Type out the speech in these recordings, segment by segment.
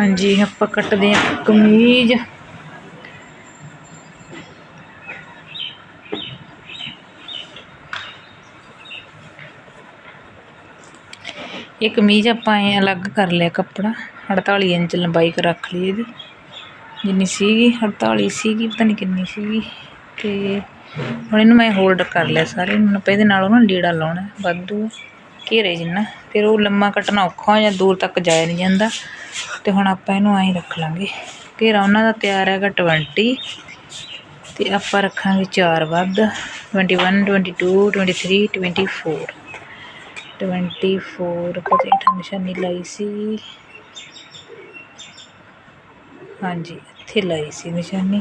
ਹਾਂਜੀ, ਆਪਾਂ ਕੱਟਦੇ ਹਾਂ ਕਮੀਜ਼। ਇਹ ਕਮੀਜ਼ ਆਪਾਂ ਐ ਅਲੱਗ ਕਰ ਲਿਆ ਕੱਪੜਾ 48 ਇੰਚ ਲੰਬਾਈ ਕਰ ਰੱਖ ਲਈ ਇਹਦੀ। ਜਿੰਨੀ ਸੀਗੀ 48 ਸੀਗੀ, ਪਤਾ ਨਹੀਂ ਕਿੰਨੀ ਸੀਗੀ। ਤੇ ਹੁਣ ਇਹਨੂੰ ਮੈਂ ਹੋਲਡ ਕਰ ਲਿਆ ਸਾਰੇ ਨੂੰ ਆਪਾਂ ਇਹਦੇ ਨਾਲ ਉਹਨਾਂ ਲੀੜਾ ਲਾਉਣਾ ਵਾਧੂ ਘੇਰੇ ਜਿੰਨਾ, ਫਿਰ ਉਹ ਲੰਮਾ ਕੱਟਣਾ ਔਖਾ ਹੋ ਜਾਂ ਦੂਰ ਤੱਕ ਜਾਇਆ ਨਹੀਂ ਜਾਂਦਾ। ਅਤੇ ਹੁਣ ਆਪਾਂ ਇਹਨੂੰ ਐਂ ਰੱਖ ਲਾਂਗੇ। ਘੇਰਾ ਉਹਨਾਂ ਦਾ ਤਿਆਰ ਹੈਗਾ ਟਵੰਟੀ ਅਤੇ ਆਪਾਂ ਰੱਖਾਂਗੇ ਚਾਰ ਵੱਧ 21 22 23 24 24 ਪਤਾ ਨਹੀਂ ਨਿਸ਼ਾਨੀ ਲਾਈ ਸੀ। ਹਾਂਜੀ, ਇੱਥੇ ਲਾਈ ਸੀ ਨਿਸ਼ਾਨੀ।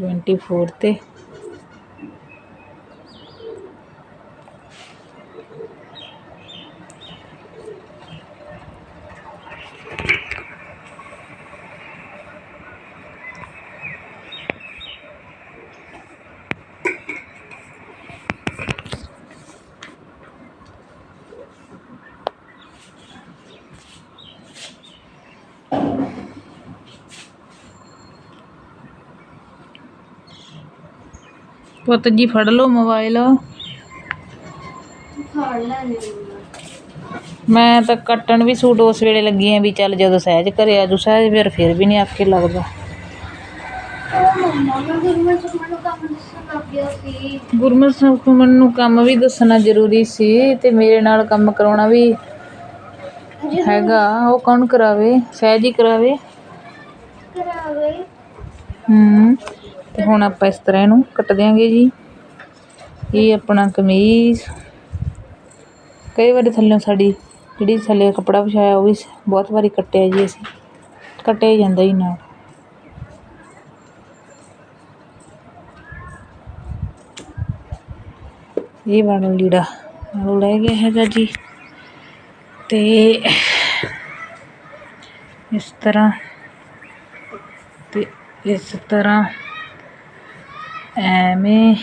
ਟਵੈਂਟੀ ਫੋਰ ਤੇ ਪੁੱਤ ਜੀ ਫੜ ਲਓ ਮੋਬਾਈਲ ਫੜ ਲੈਣੇ ਮੈਂ ਤਾਂ ਕੱਟਣ ਵੀ ਸੂਟ ਉਸ ਵੇਲੇ ਲੱਗੀ ਆਂ ਵੀ ਚੱਲ ਜਦੋਂ ਸਹਿਜ ਘਰੇ ਆ ਜੂ ਸਹਿਜ ਫਿਰ ਫਿਰ ਵੀ ਨਹੀਂ ਆਖੇ ਲੱਗਦਾ। ਗੁਰਮਤ ਸੁਖਮਨ ਨੂੰ ਕੰਮ ਵੀ ਦੱਸਣਾ ਜ਼ਰੂਰੀ ਸੀ ਤੇ ਮੇਰੇ ਨਾਲ ਕੰਮ ਕਰਾਉਣਾ ਵੀ ਹੈਗਾ। ਉਹ ਕੌਣ ਕਰਾਵੇ? ਸਹਿਜ ਹੀ ਕਰਾਵੇ। ਕਰਾਵੇ। ਹੂੰ। ਤੇ ਹੁਣ ਆਪਾਂ ਇਸ ਤਰ੍ਹਾਂ ਇਹਨੂੰ ਕੱਟ ਦਿਆਂਗੇ ਜੀ। ਇਹ ਆਪਣਾ ਕਮੀਜ਼। ਕਈ ਵਾਰੀ ਥੱਲੇ ਸਾਡੀ ਜਿਹੜੀ ਥੱਲੇ ਕੱਪੜਾ ਵਿਛਾਇਆ ਉਹ ਵੀ ਬਹੁਤ ਵਾਰੀ ਕੱਟਿਆ ਜੀ ਅਸੀਂ। ਕੱਟਿਆ ਜਾਂਦਾ ਹੀ ਨਾਲ। ਇਹ ਵਾਲਾ ਲੀੜਾ ਉਹ ਲੈ ਗਿਆ ਹੈਗਾ ਜੀ। ਤੇ ਇਸ ਤਰ੍ਹਾਂ ਤੇ ਇਸ ਤਰ੍ਹਾਂ ਐਵੇਂ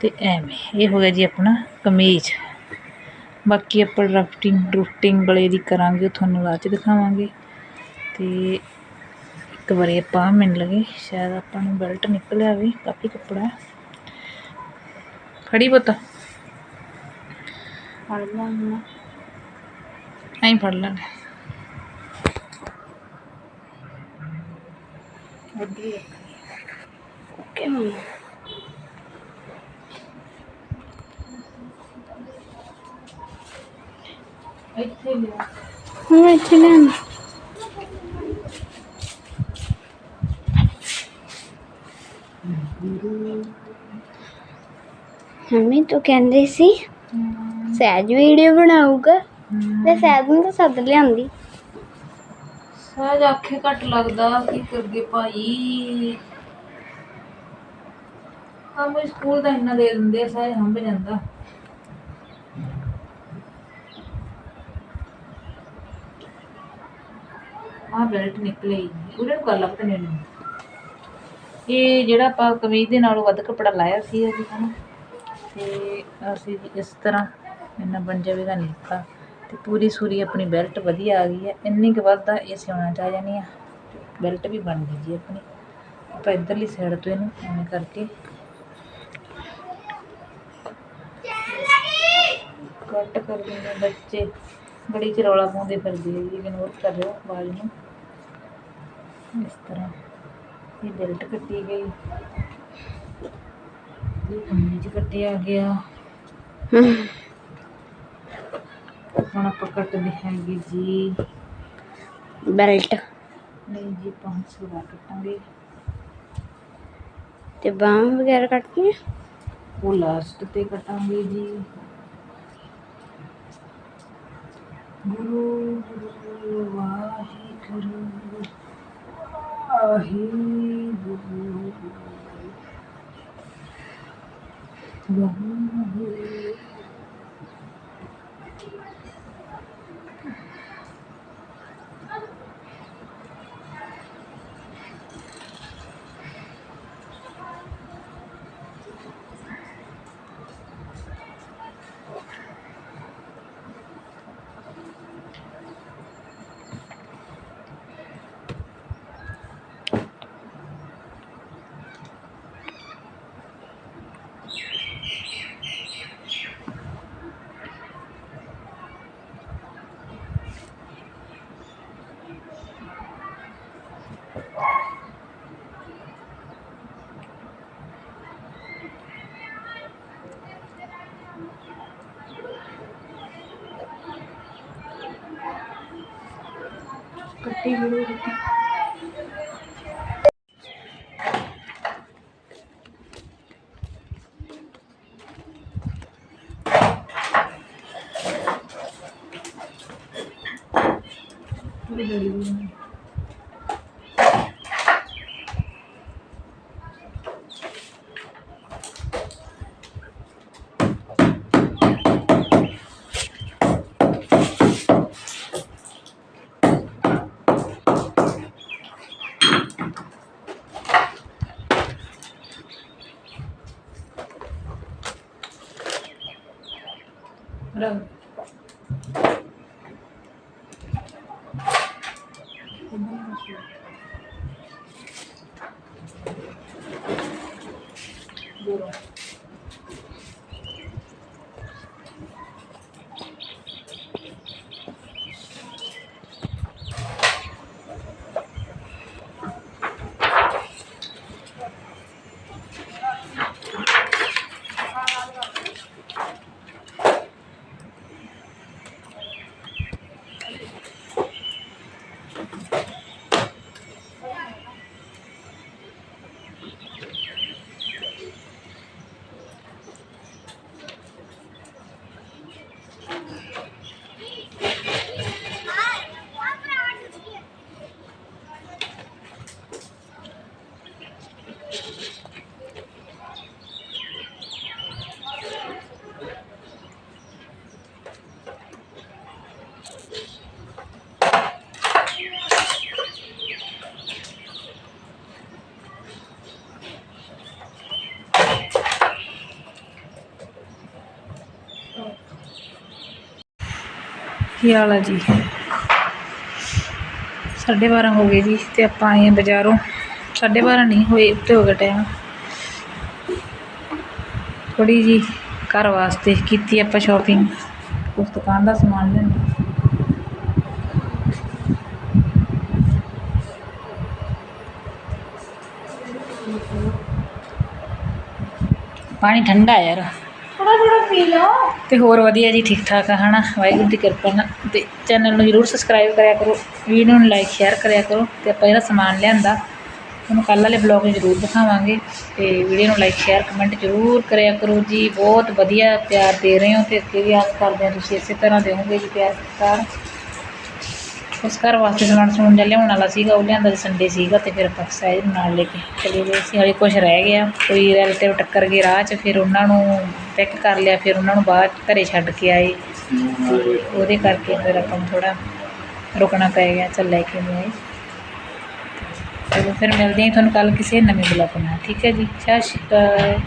ਤੇ ਐਵੇਂ ਇਹ ਹੋ ਗਿਆ ਜੀ ਆਪਣਾ ਕਮੀਜ਼। ਬਾਕੀ ਆਪਾਂ ਰਫਟਿੰਗ ਡਰਫਟਿੰਗ ਗਲੇ ਦੀ ਕਰਾਂਗੇ ਤੁਹਾਨੂੰ ਬਾਅਦ ਚ ਦਿਖਾਵਾਂਗੇ। ਤੇ ਇੱਕ ਵਾਰੀ ਆਪਾਂ ਮਿਲ ਲਗੇ ਸ਼ਾਇਦ ਆਪਾਂ ਨੂੰ ਬੈਲਟ ਨਿਕਲ ਆਵੇ ਕਾਫੀ ਕੱਪੜਾ ਫੜੀ ਪੁੱਤ। ਫੜ ਲੈਣਾ ਐਂ ਫੜ ਲੈਣਾ ਓਕੇ ਮੰਮਾ ਇੱਥੇ ਲਿਆ ਹੁਣ ਇੱਥੇ ਲੈਣਾ ਮੰਮੀ, ਤੂੰ ਕਹਿੰਦੇ ਸੀ ਸਹਿਜ ਵੀਡੀਓ ਬਣਾਊਗਾ। ਤੇ ਸਹਿਜ ਨੂੰ ਤਾਂ ਸੱਦ ਲਿਆਂਦੀ। ਸਹਿਜ ਆਖੇ ਘੱਟ ਲੱਗਦਾ, ਕੀ ਕਰਗੇ ਭਾਈ। ਕੰਮ ਸਕੂਲ ਦਾ ਇੰਨਾ ਦੇ ਦਿੰਦੇ ਆ ਸਾਜ ਹੰਬ ਜਾਂਦਾ। ਆ ਬੈਲਟ ਨਿਕਲੇ ਉਹਦੇ ਨੂੰ ਗੱਲ ਪਤਾ ਨਹੀਂ। ਇਹਨੂੰ ਇਹ ਜਿਹੜਾ ਆਪਾਂ ਕਮੀਜ਼ ਦੇ ਨਾਲੋਂ ਵੱਧ ਕੱਪੜਾ ਲਾਇਆ ਸੀ ਅਸੀਂ ਹਨਾ ਤੇ ਅਸੀਂ ਜੀ ਇਸ ਤਰ੍ਹਾਂ ਇੰਨਾ ਬਣ ਜਾਵੇਗਾ ਨੀਤਾ ਤੇ ਪੂਰੀ ਸੂਰੀ ਆਪਣੀ ਬੈਲਟ ਵਧੀਆ ਆ ਗਈ ਹੈ। ਇੰਨੀ ਕੁ ਵੱਧ ਆ, ਇਹ ਸਿਉਣਾ ਚਾਹ ਜਾਣੀ ਆ। ਬੈਲਟ ਵੀ ਬਣ ਗਈ ਜੀ ਆਪਣੀ। ਆਪਾਂ ਇੱਧਰਲੀ ਸਾਈਡ ਤੋਂ ਇਹਨੂੰ ਐਵੇਂ ਕਰਕੇ ਕੱਟ ਕਰ ਦਿੰਦੇ ਬੱਚੇ। ਬੜੀ ਚ ਰੌਲਾ ਪਾਉਂਦੇ ਫਿਰਦੇ ਆ ਜੀ ਇਗਨੋਰ ਕਰ ਲਿਓ ਆਵਾਜ਼ ਨੂੰ। ਇਸ ਤਰ੍ਹਾਂ ਇਹ ਬੈਲਟ ਕੱਟੀ ਗਈ। ਇਹ ਕਮੀਜ਼ ਕੱਟਿਆ ਗਿਆ। ਹੁਣ ਆਪਾਂ ਕੱਟਦੇ ਹੈਗੇ ਜੀ। ਬੈਲਟ ਨਹੀਂ ਜੀ 500 ਦਾ ਕੱਟਾਂਗੇ। ਤੇ ਬਾਹਾਂ ਵਗੈਰਾ ਕੱਟਣੀ ਉਹ ਲਾਸਟ ਤੇ ਕਟਾਂਗੇ ਜੀ। ਗੁਰੂ ਗੁਰੂ ਵਾਹਿਗੁਰੂ ਵਾਹਿਗੁਰੂ ਵਾਹਿਗੁਰੂ ਰੋਟੀ ਵੀਡੀਓ branco. ਕੀ ਹਾਲ ਆ ਜੀ? ਸਾਢੇ ਬਾਰਾਂ ਹੋ ਗਏ ਜੀ ਤੇ ਆਪਾਂ ਆਏ ਹਾਂ ਬਾਜ਼ਾਰੋਂ। ਸਾਢੇ ਬਾਰਾਂ ਨਹੀਂ, ਹੋਏ ਉੱਤੇ ਹੋ ਗਿਆ ਟਾਈਮ। ਥੋੜੀ ਜੀ ਘਰ ਵਾਸਤੇ ਕੀਤੀ ਆਪਾਂ ਸ਼ਾਪਿੰਗ ਉਸ ਦੁਕਾਨ ਦਾ ਸਮਾਨ ਲੈਣਾ। ਪਾਣੀ ਠੰਡਾ ਯਾਰ। ਥੋੜਾ ਥੋੜਾ ਪੀ ਲਓ ਤੇ ਹੋਰ ਵਧੀਆ ਜੀ ਠੀਕ ਠਾਕ ਆ, ਹਨਾ? ਵਾਹਿਗੁਰੂ ਦੀ ਕਿਰਪਾ ਨਾਲ। ਤੇ ਚੈਨਲ ਨੂੰ ਜਰੂਰ ਸਬਸਕ੍ਰਾਈਬ ਕਰਿਆ ਕਰੋ, ਵੀਡੀਓ ਨੂੰ ਲਾਈਕ ਸ਼ੇਅਰ ਕਰਿਆ ਕਰੋ ਤੇ ਆਪਾਂ ਜਿਹੜਾ ਸਮਾਨ ਲਿਆਂਦਾ ਤੁਹਾਨੂੰ ਕੱਲ੍ਹ ਵਾਲੇ ਬਲੌਗ ਵਿੱਚ ਜਰੂਰ ਦਿਖਾਵਾਂਗੇ। ਤੇ ਵੀਡੀਓ ਨੂੰ ਲਾਈਕ ਸ਼ੇਅਰ ਕਮੈਂਟ ਜਰੂਰ ਕਰਿਆ ਕਰੋ ਜੀ। ਬਹੁਤ ਵਧੀਆ ਪਿਆਰ ਦੇ ਰਹੇ ਹੋ ਤੇ ਅੱਗੇ ਵੀ ਆਸ ਕਰਦੇ ਹਾਂ ਤੁਸੀਂ ਇਸੇ ਤਰ੍ਹਾਂ ਦੇਵੋਗੇ ਜੀ ਪਿਆਰ ਸਤਿਕਾਰ। ਉਸ ਘਰ ਵਾਸਤੇ ਸਮਾਨ ਸਮੂਨ ਜਿਹਾ ਲਿਆਉਣ ਵਾਲਾ ਸੀਗਾ, ਉਹ ਲਿਆਂਦਾ ਸੀ ਸੰਡੇ ਸੀਗਾ ਤੇ ਫਿਰ ਆਪਾਂ ਸਾਈਜ਼ ਨਾਲ ਲੈ ਕੇ ਚਲੇ ਗਏ ਸੀ। ਹਾਲੇ ਕੁਝ ਰਹਿ ਗਿਆ। ਕੋਈ ਰਿਲੇਟਿਵ ਟੱਕਰ ਗਏ ਰਾਹ 'ਚ, ਫਿਰ ਉਹਨਾਂ ਨੂੰ ਪਿਕ ਕਰ ਲਿਆ, ਫਿਰ ਉਹਨਾਂ ਨੂੰ ਬਾਅਦ ਘਰੇ ਛੱਡ ਕੇ ਆਏ। ਉਹਦੇ ਕਰਕੇ ਫਿਰ ਆਪਾਂ ਨੂੰ ਥੋੜਾ ਰੁਕਣਾ ਪੈ ਗਿਆ, ਚੱਲ ਲੈ ਕੇ ਨਹੀਂ ਆਏ ਚਲੋ ਫਿਰ ਮਿਲਦੇ ਹਾਂ ਤੁਹਾਨੂੰ ਕੱਲ ਕਿਸੇ ਨਵੇਂ ਬਲੌਗ ਨਾਲ। ਠੀਕ ਹੈ ਜੀ, ਸਤਿ ਸ਼੍ਰੀ ਅਕਾਲ।